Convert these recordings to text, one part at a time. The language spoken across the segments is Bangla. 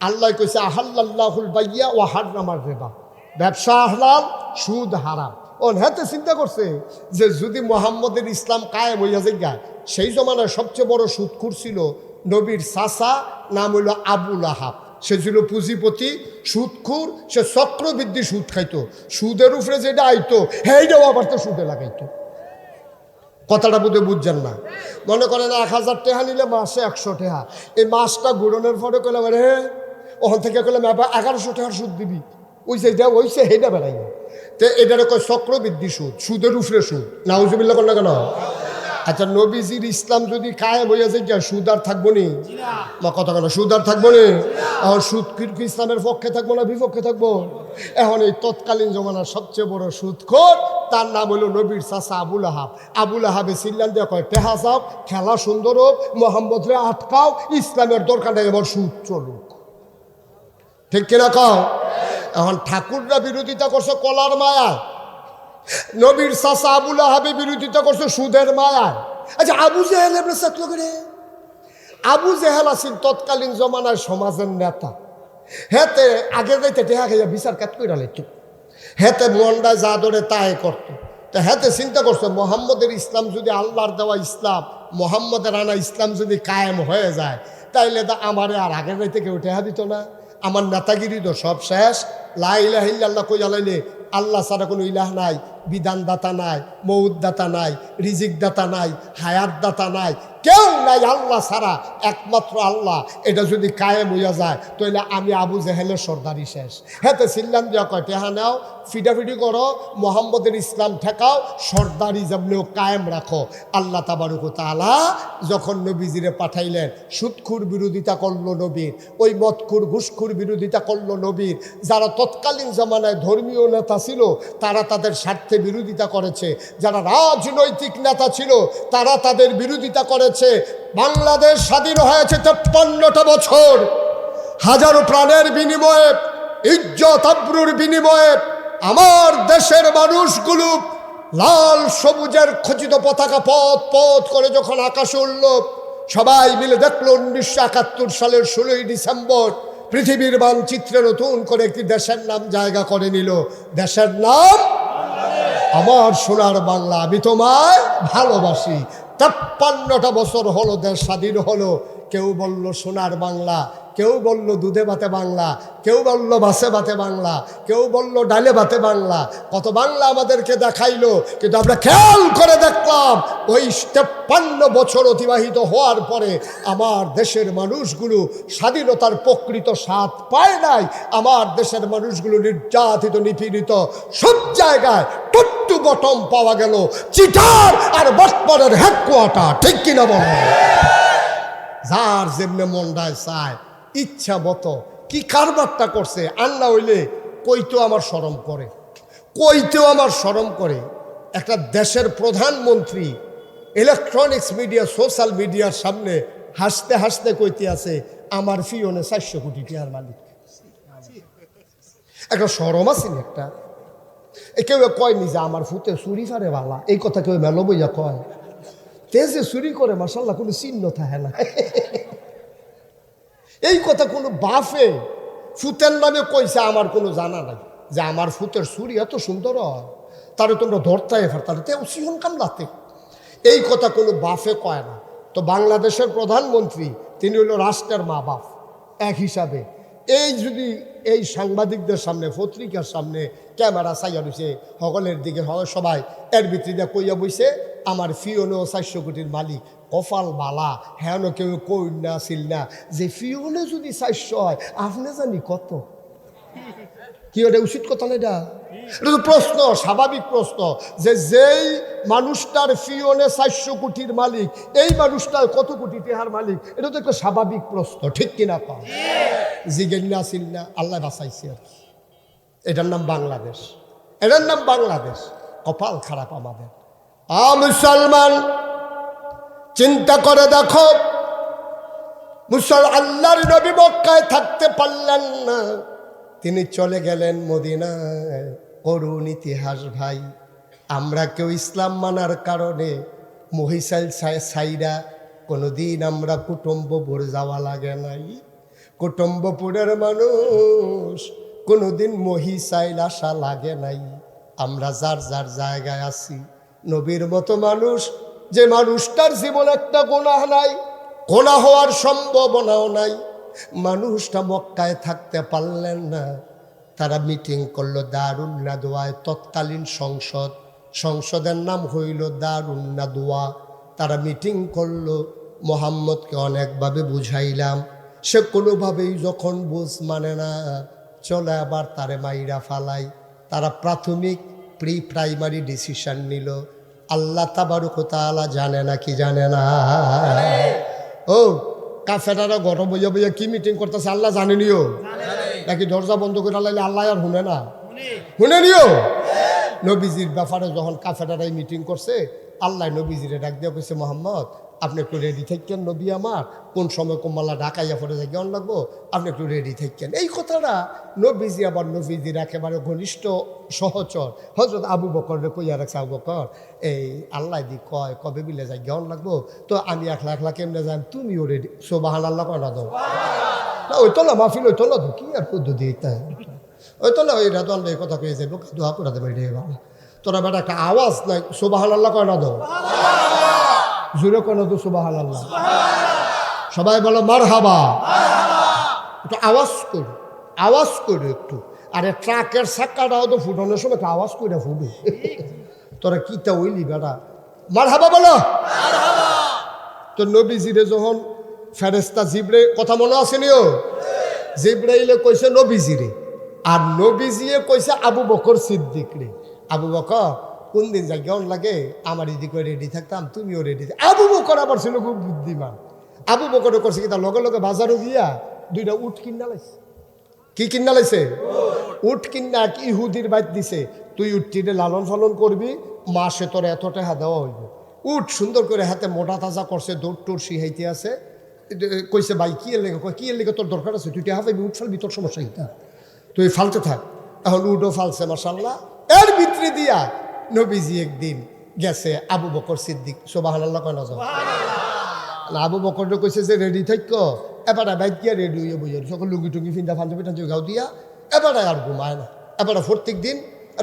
আল্লাহ কইছে আহাল্লাহুল বাইয়া ও হারামার রেবা। ব্যবসা হালাল, সুদ হারাম। ও হাতে চিন্তা করছে যে যদি মোহাম্মদের ইসলাম কায়েম হইয়া যায় সেই জমানায় সবচেয়ে বড় সুদখুর ছিল নবীর সাসা নাম হইল আবুল আহাব সে ছিল পুঁজিপতি, সুদখুর, সে চক্রবৃদ্ধি সুদ খাইতো। সুদের উপরে যেটা আইতো, সেইটাও আবার তো সুদে লাগাইতো। কথাটা বুঝে বুঝছেন না? মনে করেন এক হাজার টেহা নিলে মাসে একশো টেহা। এই মাসটা ঘুরনের পরে কইলাম রে ওখান থেকে কইলাম এবার এগারোশো টাকার সুদ দিবি। ওই যেটা ওইছে সেইটা বেড়াই তো এটারে কয় চক্রবৃদ্ধি সুদ, সুদের উফরে সুদ। নাউজুবিল্লা করলে কেন? আচ্ছা নবীজির ইসলাম যদি কায়েম হইয়া যায় গিয়া সুদ আর থাকব নি? মা, কথা কেন সুদ আর থাকব নি? এখন সুদ কি কি ইসলামের পক্ষে থাকব না বিপক্ষে থাকব? এখন এই তৎকালীন জমানার সবচেয়ে বড় সুদখোর তার নাম হলো নবীর চাষা আবুল আহাব। আবুল আহাবে সিল্লান দিয়ে কয়, টেহা যাও, খেলা সুন্দর হোক, মোহাম্মদরে আটকাও, ইসলামের দরকার নেই, এবার সুদ চলুক। ঠিক কিনা কও? এখন ঠাকুররা বিরোধিতা করছে কলার মায়া নবীর চাষা আবুল আহাবে বিরোধিতা করছে সুদের মায়া আচ্ছা আবু জেহেল এমনি করে? আবু জেহেল আছেন তৎকালীন জমানার সমাজের নেতা। হেতে, আগে যাইতে টেহা খাইয়া বিচার কাট করে লাইতো। হেতে মন্ডা যা ধরে তাই করতো। তা হেতে চিন্তা করছে, মোহাম্মদের ইসলাম যদি আল্লাহর দেওয়া ইসলাম, মোহাম্মদের আনা ইসলাম যদি কায়েম হয়ে যায়, তাইলে তা আমারে আর আগের রাইতে কেউ টেহা দিত না। আমার নেতাগিরি তো সব শেষ। লাইলাহিল্লাহ কই জ্বালাইলে আল্লাহ ছাড়া কোনো ইলাহ নাই, বিধানদাতা নাই মৌদাতা নাই রিজিক দাতা নাই হায়াত দাতা নাই, কেউ নাই আল্লাহ ছাড়া, একমাত্র আল্লাহ। এটা যদি কায়েম হইয়া যায় তাহলে আমি আবু জেহেলের সর্দারি শেষ। হেতে সিল্লান দিয়া কয়, টেহা নাও ফিডাফিডি করো, মোহাম্মদের ইসলাম ঠেকাও, সর্দারি যেমনিও কায়েম রাখো। আল্লাহ তাবারুক তালা যখন নবীজিরে পাঠাইলেন, সুৎখুর বিরোধিতা করল নবীর, ওই মদখুর ঘুষখুর বিরোধিতা করল নবীর, যারা তৎকালীন জামানায় ধর্মীয় নেতা ছিল, তারা তাদের স্বার্থে বিরোধিতা করেছে। যারা রাজনৈতিক নেতা ছিল, তারা তাদের বিরোধিতা করেছে। বাংলাদেশ স্বাধীন হয়েছে তেপ্পান্নটা বছর। হাজারো প্রাণের বিনিময়ে, ইজ্জত, আব্রুর বিনিময়ে আমার দেশের মানুষগুলো লাল, সবুজের খচিত পতাকা পথ পথ করে যখন আকাশে উঠল সবাই মিলে দেখল উনিশশো একাত্তর সালের ষোলোই ডিসেম্বর পৃথিবীর মানচিত্রে নতুন করে একটি দেশের নাম জায়গা করে নিল। দেশের নাম? আমার সোনার বাংলা, আমি তোমায় ভালোবাসি। তেপ্পান্নটা বছর হলো, দেশ স্বাধীন হলো। কেউ বলল সোনার বাংলা কেউ বলল দুধে ভাতে বাংলা, কেউ বলল বাসে ভাতে বাংলা, কেউ বলল ডালে ভাতে বাংলা, কত বাংলা আমাদেরকে দেখাইলো, কিন্তু আমরা খেয়াল করে দেখলাম, ওই তেপ্পান্ন বছর অতিবাহিত হওয়ার পরে আমার দেশের মানুষগুলো স্বাধীনতার প্রকৃত স্বাদ পায় নাই, আমার দেশের মানুষগুলো নির্যাতিত, নিপীড়িত, সব জায়গায় টুট্টু বটম পাওয়া গেল, চিটার আর বটপরের হেডকোয়ার্টার, ঠিক কিনা বলো? যার যেমনে মন্ডায় চায়। ইচ্ছা মতো। কি কারবারটা করছে? আন্না হইলে কইতেও আমার শরম করে। কইতেও আমার শরম করে। একটা দেশের প্রধানমন্ত্রী ইলেকট্রনিক্স মিডিয়া সোশ্যাল মিডিয়ার সামনে হাসতে হাসতে কইতে আছে, আমার ফিওনে চারশো কোটি টিয়ার মালিক। একটা সরম আছে একটা? কেউ কয় যে আমার ফুতে চুরি ফারে বালা? এই কথা কেউ মেলো বইয়া কয়। তে যে চুরি করে মাসাল্লাহ কোনো চিহ্ন থাকে না। এই কথা কোনো বাফে ফুতের নামে কইছে, আমার কোনো জানা নাই। যে আমার ফুতের চুরি এত সুন্দর হয়, তারে তোমরা ধরতে এফার তারে তেও সিহন কামলাতে। এই কথা কোনো বাফে কয় না। তো বাংলাদেশের প্রধানমন্ত্রী, তিনি হলো রাষ্ট্রের মা বাপ, এক হিসাবে। এই যদি এই সাংবাদিকদের সামনে, পত্রিকার সামনে ক্যামেরা চাইয়া রয়েছে সকলের দিকে সবাই, এর ভিত্তিতে কইয়া বইছে, আমার ফিওনেও চারশো কোটির মালিক কপাল বালা হ্যাঁ কেউ কই না ছিল না যে ফিওনে যদি চারশো হয়, আপনি জানি কত? কি ওটা উচিত কথা না এটা? এটা প্রশ্ন, স্বাভাবিক প্রশ্ন, যে যেই মানুষটার ফিওনে চারশো কোটির মালিক, এই মানুষটার কত কোটি টেহার মালিক, এটা তো একটা স্বাভাবিক প্রশ্ন, ঠিক কিনা পা জিগেন না আসিল না আল্লাহ বাঁচাইছে আর কি। এটার নাম বাংলাদেশ। এটার নাম বাংলাদেশ। কপাল খারাপ আমাদের। আ, মুসলমান চিন্তা করে দেখো, মুসল আল্লাহর নবী মক্কায় থাকতে পারলেন না। তিনি চলে গেলেন মদিনায়। করুণ ইতিহাস ভাই, আমরা কেউ ইসলাম মানার কারণে মহিষাল সাইরা কোনোদিন আমরা কুটুম্বপুর যাওয়া লাগে নাই। কুটুম্বপুরের মানুষ কোনোদিন মহিষাইল আশা লাগে নাই। আমরা যার যার জায়গায় আছি, নবীর মতো মানুষ যে মানুষটার জীবন একটা গোনাহ নাই গোনা হওয়ার সম্ভাবনাও নাই। মানুষটা মক্কায় থাকতে পারলেন না। তারা মিটিং করল দারুন্না দোয়ায় তৎকালীন সংসদ। সংসদের নাম হইল দারুন্না দোয়া তারা মিটিং করল, মোহাম্মদকে অনেকভাবে বুঝাইলাম। সে কোনোভাবেই যখন বুঝ মানে না, চলে আবার তারে মাইরা ফালাই। তারা প্রাথমিক প্রি প্রাইমারি ডিসিশন নিল। আল্লাহ তাবারুকতালা জানে না কি জানে না। ও, কাফেরারা গরম বইয়া বইয়া কি মিটিং করতেছে আল্লাহ জানেনিও নাকি দরজা বন্ধ করে লাগলে আল্লাহ আর শুনে না? শুনে নিও। নবীজির ব্যাপারে যখন কাফেরারাই মিটিং করছে, আল্লাহ নবীজিরে ডাক দিয়ে কইছে, মোহাম্মদ আপনি একটু রেডি থাকেন, নবী আমার। কোন সময় কোমাল্লা ঢাকাইয়া পড়ে যায়, কেমন লাগবো? আপনি একটু রেডি থাকেন। এই কথাটা নবীজি আবার নবীজির একেবারে ঘনিষ্ঠ, সহচর। হজরত আবু বকর রে কইয়া রাখছে, আবু বকর, এই আল্লাহ দি কয়, কবে বিলে যায়, কেমন লাগবো? তো আমি একলা একলা কেমনে যাই তুমিও রেডি সোবাহান আল্লাহ কয় না দাও না, ওই তো না মাহফিল, ওই তো না কি আর পদ্ধতি এটা? ওই তো না ওই রাজন এই কথা কয়ে যাব দোয়া করে দেবে এটাই ভালো তোরা বেটা একটা আওয়াজ নাই সোবাহান আল্লাহ কয় না দাও জুড়ে কোনো তো সুবাহান আল্লাহ সবাই বলো মার হাবা একটু আওয়াজ করো আওয়াজ করো একটু। আরে ট্রাকের চাক্কাটাও তো ফুটানোর সময় একটা আওয়াজ করে ফুটু। তোরা কিতা ওইলি বেটা? মার হাবা বলো। তো নবীজিরে যখন ফেরেস্তা জিবরে কথা মনে আসেনিও জিব্রাইলে কইছে নবীজিরে। আর নবীজিয়ে কইছে আবু বকর সিদ্দিক রে আবু বকর কোন দিন যাই, কেমন লাগে? আমার এদিকে রেডি থাকতাম, তুমিও রেডি আবু বকর আবার ছিল খুব বুদ্ধিমান। আবু বকর করছে কি, তার লগে লগে বাজারও গিয়া দুইটা উঠ কিনা লাইছে। কি কিনা লাইছে? উঠ কিনা ইহুদির বাইত দিছে। তুই উঠটিরে লালন পালন করবি, মাসে তোর এত টাকা দেওয়া হইব। উঠ সুন্দর করে হাতে মোটা তাজা করছে, দৌড় টোর শিহাইতে আছে। কইছে, ভাই, কি এর লেগে কি এর লেগে তোর দরকার আছে? তুই টেহা পাইবি উঠ ফেলবি, তোর সমস্যা এটা তুই ফালতে থাক। এখন উডো ফালছে মাসাল্লাহ এর ভিতরে দিয়া নবীজি একদিন গেছে আবু বকর সিদ্দিক না, আবু বকর কইছে যে রেডি থাক এবার বাইক গিয়া রেডি হইয়া বইয়া সকল লুঙ্গি টুঙ্গি ফিন্দা ফাঞ্জাবি টাঞ্জাবি গাও দিয়া এবারে আর ঘুমায় না। এবারে প্রত্যেক দিন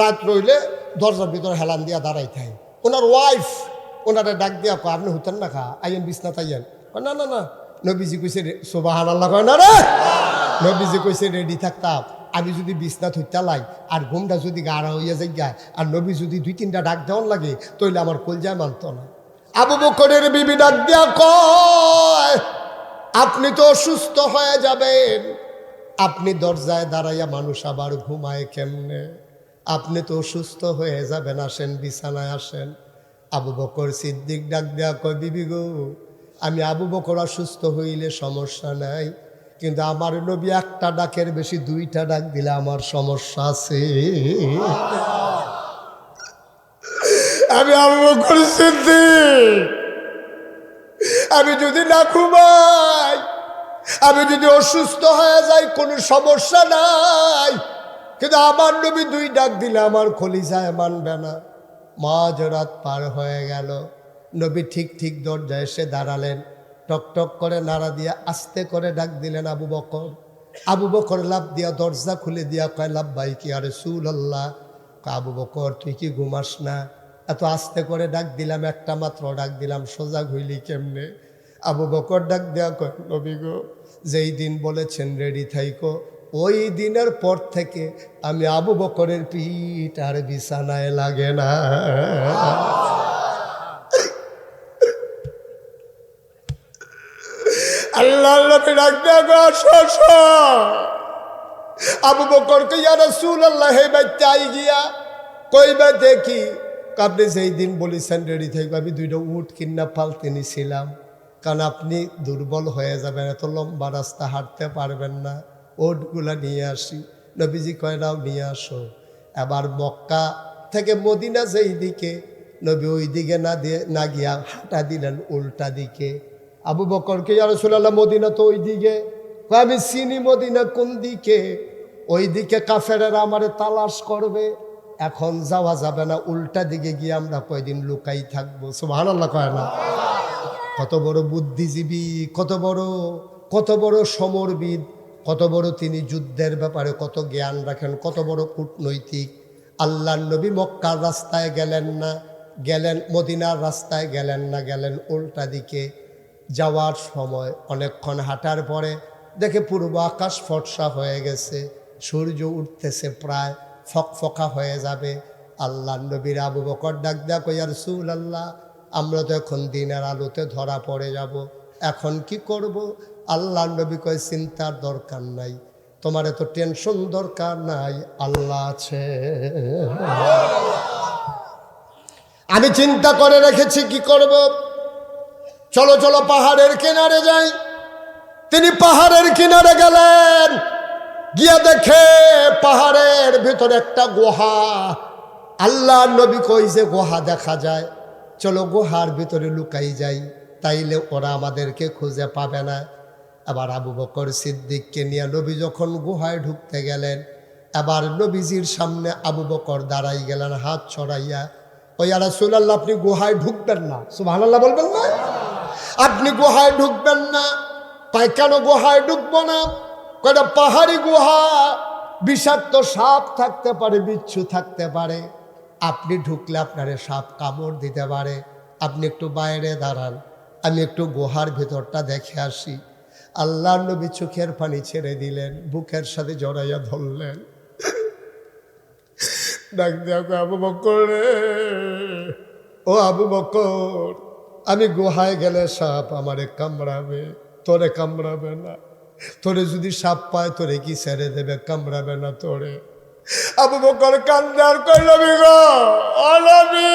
রাত রইলে দরজার ভিতরে হেলান দিয়া দাঁড়াই থাকে। ওনার ওয়াইফ ওনারে ডাক দিয়া কয় আপনি হুতেন না খা আইয়েন বিছনা তাইয়েন। না না না। নবীজি কইছে সোবাহান আল্লাহ কয় না রে? নবীজি কইছে রেডি থাকতাম। আমি যদি বিছনা থইতা লাই, আর ঘুমটা যদি গাড়া হইয়া যাই গায় আর নবী যদি দুই তিনটা ডাক দেওয়ার লাগে, তইলে আমার কলজায় মানত না। আবু বকরের বিবি ডাক দিয়া কয়, আপনি তো অসুস্থ হয়ে যাবেন। আপনি দরজায় দাঁড়াইয়া মানুষ আবার ঘুমায় কেমনে? আপনি তো অসুস্থ হয়ে যাবেন, আসেন, বিছানায় আসেন। আবু বকর সিদ্দিক ডাক দেয়া কয়, বিবি গো, আমি আবু বকর অসুস্থ হইলে সমস্যা নাই। কিন্তু আমার নবী একটা ডাকের বেশি দুইটা ডাক দিলে আমার সমস্যা আছে। আমি সিদ্দিক। আমি যদি না ঘুমাই, আমি যদি অসুস্থ হয়ে যাই, কোনো সমস্যা নাই। কিন্তু আমার নবী দুই ডাক দিলে আমার খলিজায় মানবে না। মাঝ রাত পার হয়ে গেল। নবী ঠিক ঠিক দরজায় এসে দাঁড়ালেন। টক টক করে নাড়া দিয়া আস্তে করে ডাক দিলেন আবু বকর। আবু বকর লাভ দিয়া দরজা খুলে দিয়া কয় লাভ ভাই, কি আরে সুল আল্লাহ আবু বকর, তুই কি ঘুমাস না? এত আস্তে করে ডাক দিলাম, একটা মাত্র ডাক দিলাম, সোজা ঘুইলি কেমনে? আবু বকর ডাক দেয়া কয়, নবী গো, যেই দিন বলেছেন রেডি থাইকো, ওই দিনের পর থেকে আমি আবু বকরের পিঠ আর বিছানায় লাগে না। আল্লাহ। আবু রসুল আল্লাহ হে গিয়া। দেখি, আপনি যেই দিন রেডি থাকবে, আমি দুইটা উঠ কিনা পালতে নিছিলাম। কারণ আপনি দুর্বল হয়ে যাবেন, এত লম্বা রাস্তা হাঁটতে পারবেন না। ওটগুলা নিয়ে আসি। নবীজি কয়, নাও, নিয়ে আসো। এবার মক্কা থেকে মদিনা যেই দিকে, নবী ওই দিকে না দিয়ে, না গিয়া হাঁটা দিলেন উল্টা দিকে। আবু বকরকে ইয়ারসুল্লাহ মদিনা তো ওই দিকে আমি চিনি মদিনা কোন দিকে? ওই দিকে কাফেরেরা আমারে তালাশ করবে। এখন যাওয়া যাবে না, উল্টা দিকে গিয়ে আমরা কয়দিন লুকাই থাকব। সুবাহ কয় না। কত বড় বুদ্ধিজীবী, কত বড় কত বড় সমরবিদ, কত বড় তিনি যুদ্ধের ব্যাপারে কত জ্ঞান রাখেন, কত বড় কূটনৈতিক। আল্লাহ নবী মক্কার রাস্তায় গেলেন না, গেলেন মদিনার রাস্তায় গেলেন না, গেলেন উল্টা দিকে। যাওয়ার সময় অনেকক্ষণ হাঁটার পরে দেখে পূর্ব আকাশ ফর্সা হয়ে গেছে, সূর্য উঠতেছে প্রায়, ফকফকা হয়ে যাবে। আল্লাহ নবীর আবু বকর ডাক দেয়া কইয়ার সুল আল্লাহ আমরা তো এখন দিনের আলোতে ধরা পড়ে যাব, এখন কি করব? আল্লাহ নবী কয়, চিন্তার দরকার নাই, তোমার এত টেনশন দরকার নাই, আল্লাহ আছে। আমি চিন্তা করে রেখেছি, কি করব? চলো চলো পাহাড়ের কিনারে যাই। তিনি পাহাড়ের কিনারে গেলেন। গিয়ে দেখে পাহাড়ের ভিতরে একটা গুহা। আল্লাহ নবী কই যে গুহা দেখা যায়? চলো গুহার ভিতরে লুকাই যাই, তাইলে ওরা আমাদেরকে খুঁজে পাবে না। আবার আবু বকর সিদ্দিককে নিয়ে নবী যখন গুহায় ঢুকতে গেলেন, আবার নবীজির সামনে আবু বকর দাঁড়াই গেলেন, হাত ছড়াইয়া ওই রাসূলুল্লাহ, আপনি গুহায় ঢুকবেন না। সুবহানাল্লাহ বলবেন না? আপনি গুহায় ঢুকবেন না। তাই কেন গুহায় ঢুকবো না? কয়টা পাহাড়ি গুহা, বিষাক্ত সাপ থাকতে পারে, বিচ্ছু থাকতে পারে। আপনি ঢুকলে আপনারে সাপ কামড় দিতে পারে। আপনি একটু বাইরে দাঁড়ান, আমি একটু গুহার ভেতরটা দেখে আসি। আল্লাহ নবী চোখের পানি ছেড়ে দিলেন, বুকের সাথে জড়াইয়া ধরলেন। ডাক দেখো আবু বকর। ও আবু বকর আমি গুহায় গেলে সাপ আমারে কামড়াবে, তোরে কামড়াবে না। তোরে যদি সাপ পায়, তোরে কি ছেড়ে দেবে? কামড়াবে না তোরে। আবু বকর কান্দার কইলবি গো অনবী